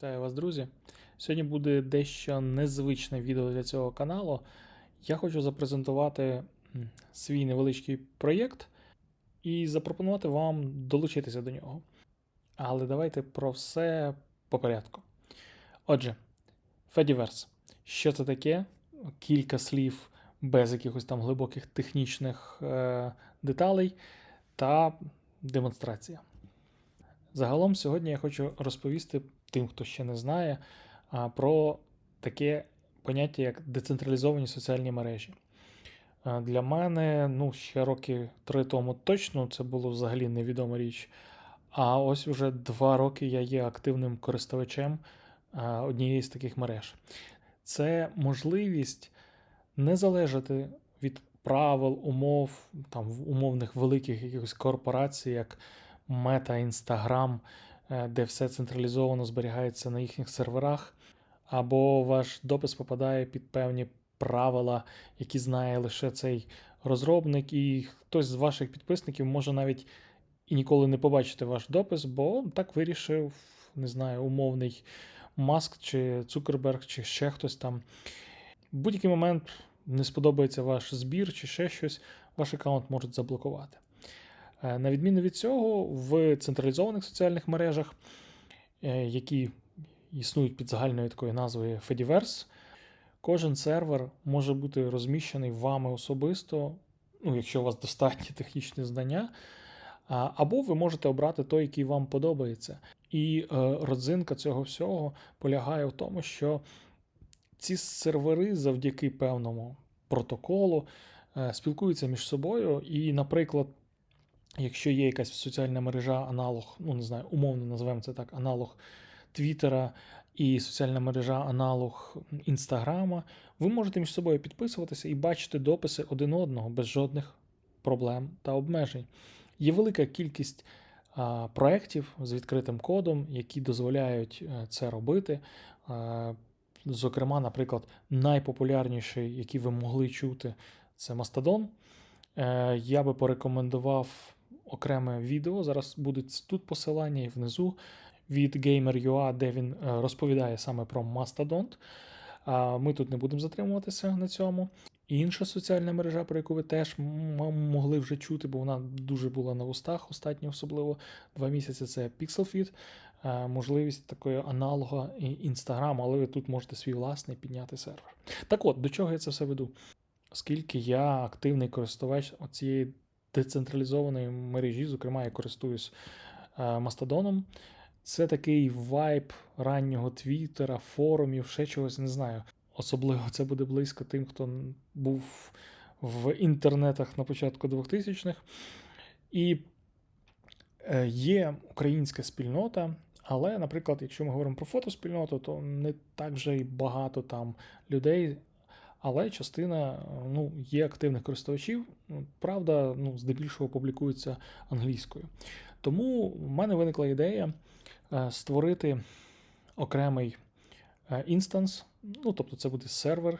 Вітаю вас, друзі. Сьогодні буде дещо незвичне відео для цього каналу. Я хочу запрезентувати свій невеличкий проєкт і запропонувати вам долучитися до нього. Але давайте про все по порядку. Отже, Fediverse. Що це таке? Кілька слів без якихось там глибоких технічних е, деталей та демонстрація. Загалом сьогодні я хочу розповісти тим, хто ще не знає, про таке поняття, як децентралізовані соціальні мережі. Для мене, ну, ще роки три тому точно це було взагалі невідома річ. А ось уже два роки я є активним користувачем однієї з таких мереж. Це можливість не залежати від правил, умов, там умовних великих якихось корпорацій, як Мета, Інстаграм, де все централізовано зберігається на їхніх серверах, або ваш допис попадає під певні правила, які знає лише цей розробник, і хтось з ваших підписників може навіть і ніколи не побачити ваш допис, бо так вирішив, не знаю, умовний Маск чи Цукерберг, чи ще хтось там. В будь-який момент не сподобається ваш збір чи ще щось, ваш аккаунт можуть заблокувати. Е, На відміну від цього, в централізованих соціальних мережах, е, які існують під загальною такою назвою Fediverse, кожен сервер може бути розміщений вами особисто, ну, якщо у вас достатні технічні знання, або ви можете обрати той, який вам подобається. І е, родзинка цього всього полягає в тому, що ці сервери завдяки певному протоколу спілкуються між собою, і, наприклад, якщо є якась соціальна мережа, аналог, ну не знаю, умовно назвемо це так, аналог Твіттера і соціальна мережа аналог Інстаграма, ви можете між собою підписуватися і бачити дописи один одного без жодних проблем та обмежень. Є велика кількість проєктів з відкритим кодом, які дозволяють е, це робити. Зокрема, наприклад, найпопулярніший, який ви могли чути, це Mastodon. Е, Я би порекомендував окреме відео. Зараз буде тут посилання і внизу від Gamer.ua, де він е, розповідає саме про Mastodon. Ми тут не будемо затримуватися на цьому. Інша соціальна мережа, про яку ви теж могли вже чути, бо вона дуже була на устах останні, особливо два місяці. Це PixelFit, е, можливість такої аналога Instagram, але ви тут можете свій власний підняти сервер. Так от, до чого я це все веду? Оскільки я активний користувач цієї децентралізованої мережі, зокрема, я користуюсь е, Мастодоном. Це такий вайб раннього твіттера, форумів, ще чогось не знаю. Особливо це буде близько тим, хто був в інтернетах на початку 2000-х. І е, є українська спільнота, але, наприклад, якщо ми говоримо про фотоспільноту, то не так вже й багато там людей, але частина ну, є активних користувачів. Правда, ну, здебільшого публікується англійською. Тому в мене виникла ідея е, створити окремий е, інстанс. Ну, тобто, це буде сервер.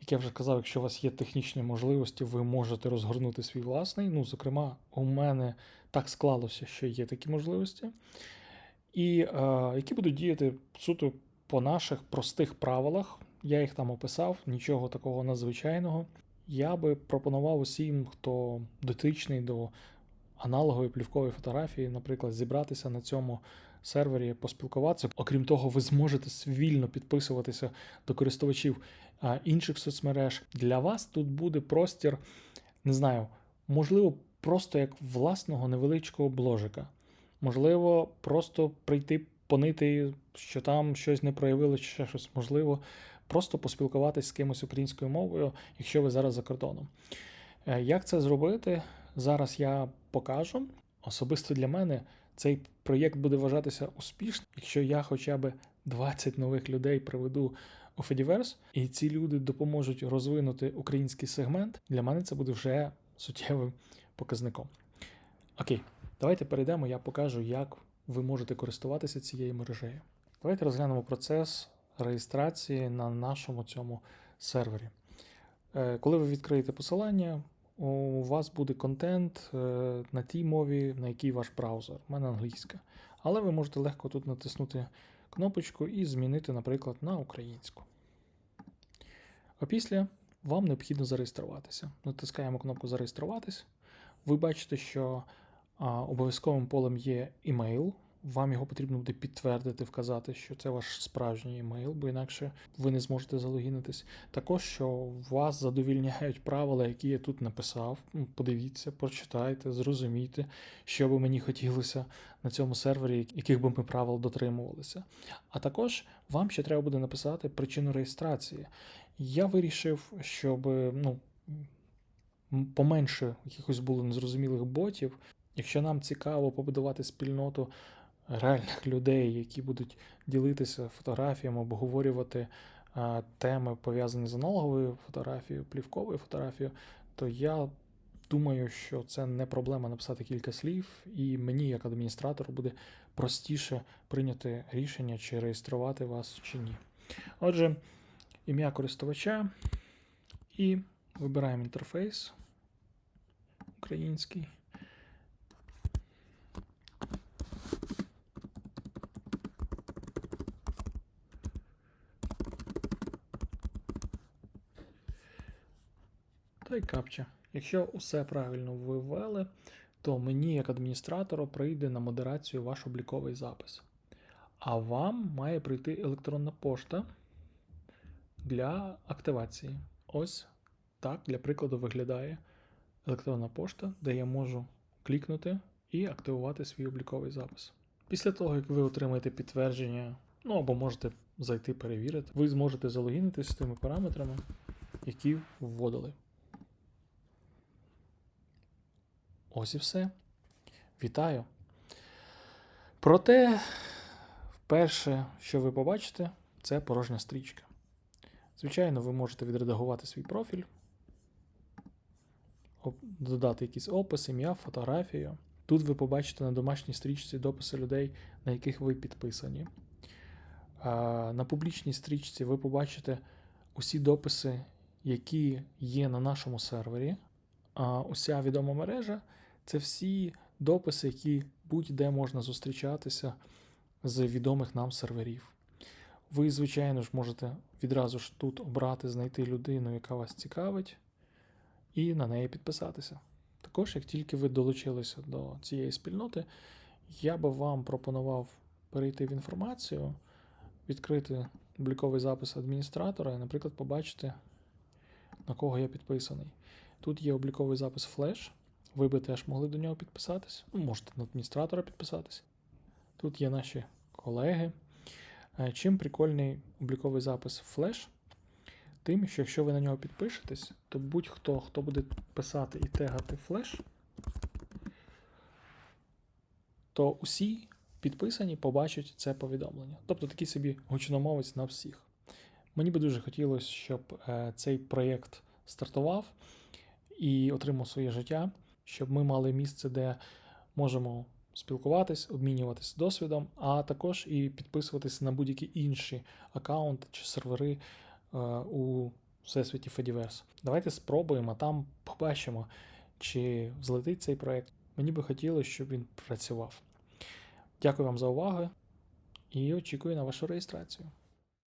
Як я вже казав, якщо у вас є технічні можливості, ви можете розгорнути свій власний. Ну, зокрема, у мене так склалося, що є такі можливості, і е, які будуть діяти суто по наших простих правилах. Я їх там описав, нічого такого надзвичайного. Я би пропонував усім, хто дотичний до аналогової плівкової фотографії, наприклад, зібратися на цьому сервері, поспілкуватися. Окрім того, ви зможете вільно підписуватися до користувачів інших соцмереж. Для вас тут буде простір, не знаю, можливо, просто як власного невеличкого бложика. Можливо, просто прийти понити, що там щось не проявило, чи ще щось можливо, просто поспілкуватися з кимось українською мовою, якщо ви зараз за кордоном. Е, Як це зробити? Зараз я покажу. Особисто для мене цей проєкт буде вважатися успішним, якщо я хоча б 20 нових людей приведу у Fediverse, і ці люди допоможуть розвинути український сегмент. Для мене це буде вже суттєвим показником. Окей, давайте перейдемо. Я покажу, як ви можете користуватися цією мережею. Давайте розглянемо процес реєстрації на нашому цьому сервері. Е, Коли ви відкриєте посилання, у вас буде контент е, на тій мові, на якій ваш браузер. У мене англійська. Але ви можете легко тут натиснути кнопочку і змінити, наприклад, на українську. А після вам необхідно зареєструватися. Натискаємо кнопку Зареєструватись. Ви бачите, що обов'язковим полем є імейл. Вам його потрібно буде підтвердити, вказати, що це ваш справжній імейл, бо інакше ви не зможете залогінитись. Також що вас задовільняють правила, які я тут написав. Ну, Подивіться, прочитайте, зрозумійте, що би мені хотілося на цьому сервері, яких би ми правил дотримувалися. А також вам ще треба буде написати причину реєстрації. Я вирішив, щоб ну, поменше якихось було незрозумілих ботів. Якщо нам цікаво побудувати спільноту реальних людей, які будуть ділитися фотографіями, обговорювати а, теми, пов'язані з аналоговою фотографією, плівковою фотографією, то я думаю, що це не проблема написати кілька слів, і мені, як адміністратору, буде простіше прийняти рішення, чи реєструвати вас, чи ні. Отже, ім'я користувача і вибираємо інтерфейс український. Та й капча. Якщо усе правильно ви ввели, то мені, як адміністратору, прийде на модерацію ваш обліковий запис. А вам має прийти електронна пошта для активації. Ось так, для прикладу, виглядає електронна пошта, де я можу клікнути і активувати свій обліковий запис. Після того, як ви отримаєте підтвердження, ну або можете зайти перевірити, ви зможете залогінитися з тими параметрами, які вводили. Ось і все. Вітаю. Проте, перше, що ви побачите, це порожня стрічка. Звичайно, ви можете відредагувати свій профіль, додати якийсь опис, ім'я, фотографію. Тут ви побачите на домашній стрічці дописи людей, на яких ви підписані. На публічній стрічці ви побачите усі дописи, які є на нашому сервері. Уся відома мережа це всі дописи, які будь-де можна зустрічатися з відомих нам серверів. Ви, звичайно ж, можете відразу ж тут обрати, знайти людину, яка вас цікавить, і на неї підписатися. Також, як тільки ви долучилися до цієї спільноти, я би вам пропонував перейти в інформацію, відкрити обліковий запис адміністратора і, наприклад, побачити, на кого я підписаний. Тут є обліковий запис флеш. Ви би теж могли до нього підписатись. Ну, можете на адміністратора підписатись. Тут є наші колеги. Е, Чим прикольний обліковий запис флеш? Тим, що якщо ви на нього підпишетесь, то будь-хто, хто буде писати і тегати флеш, то усі підписані побачать це повідомлення. Тобто такий собі гучномовець на всіх. Мені би дуже хотілося, щоб е, цей проєкт стартував і отримав своє життя, щоб ми мали місце, де можемо спілкуватись, обмінюватись досвідом, а також і підписуватись на будь-які інші аккаунти чи сервери е, у всесвіті Fediverse. Давайте спробуємо, там побачимо, чи взлетить цей проєкт. Мені би хотілося, щоб він працював. Дякую вам за увагу і очікую на вашу реєстрацію.